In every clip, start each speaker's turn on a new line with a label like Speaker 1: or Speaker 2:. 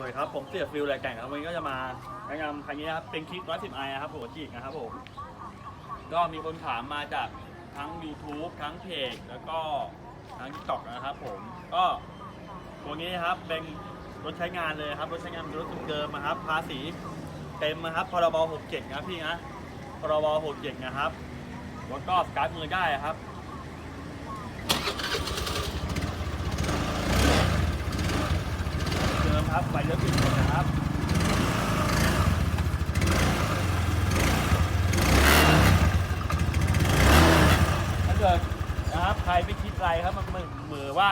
Speaker 1: สวัสดีครับ ผมเสียฟิลแหลกแก่งครับวันนี้ก็จะมาแนะนำคันนี้นะครับ เป็นคลิก110ไอนะครับหัวจีกนะครับผม ก็มีคนถามมาจากทั้ง YouTube ทั้งเพจแล้วก็ทั้ง TikTok นะครับผม ก็ตัวนี้นะครับเป็นรถใช้งานเลยครับรถใช้งานเป็นรถเดิมนะครับ ภาษีเต็มนะครับพรบ67นะพี่นะพรบ67นะครับแล้วก็สตาร์ทมือได้ครับ เดิมครับ ไฟเลือดปิดหมดนะครับถ้าเกิดนะครับใครไม่คิดอะไรครับมันเหมือว่า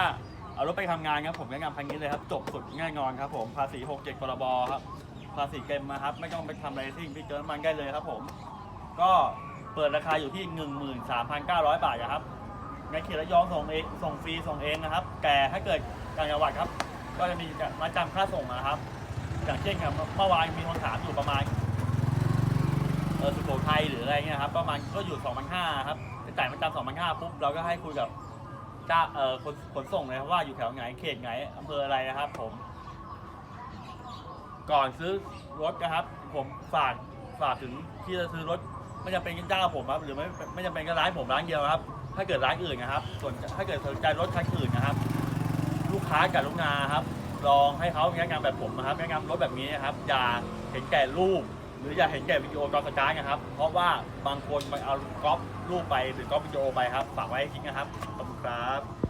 Speaker 1: เอารถไปทำงานครับผมแนะนำพันนี้เลยครับ จบสุดแน่นอนครับผมภาษี67พรบครับภาษีเต็มนะครับ ไม่ต้องไปทำอะไรที่พี่เกินมันได้เลยครับผม ก็เปิดราคาอยู่ที่ 13,900 บาทอะครับในเขตระยองส่งเองส่งฟรีส่งเองนะครับ แต่ถ้าเกิดต่างจังหวัดครับ ก็จะมีมาจำค่าส่งนะครับ อย่างเช่นครับเมื่อวานมีคนถามอยู่ประมาณเออสุโขทัยหรืออะไรเงี้ยครับประมาณก็อยู่2,500ครับจ่ายมาจำ2,500ปุ๊บเราก็ให้คุยกับเจ้าเออคนขนส่งเลยครับว่าอยู่แถวไหนเขตไหนอำเภออะไรนะครับ ผม ก่อนซื้อรถนะครับ ผมฝากฝากถึงที่จะซื้อรถไม่จำเป็นกับเจ้าผมครับ หรือไม่ไม่จำเป็นกับร้านผมร้านเดียวครับ ถ้าเกิดร้านอื่นนะครับ ส่วนถ้าเกิดสนใจรถคันอื่นนะครับ ลูกค้ากับลูกงานครับ ลองให้เขาแนะนำแบบผมนะครับแนะนำรถแบบนี้นะครับอย่าเห็นแก่รูป หรืออย่าเห็นแก่วิดีโอตอนสตาร์ทนะครับ เพราะว่าบางคนมันเอาก๊อปรูปไปหรือก๊อปวิดีโอไปครับฝากไว้ให้คิดนะครับขอบคุณครับ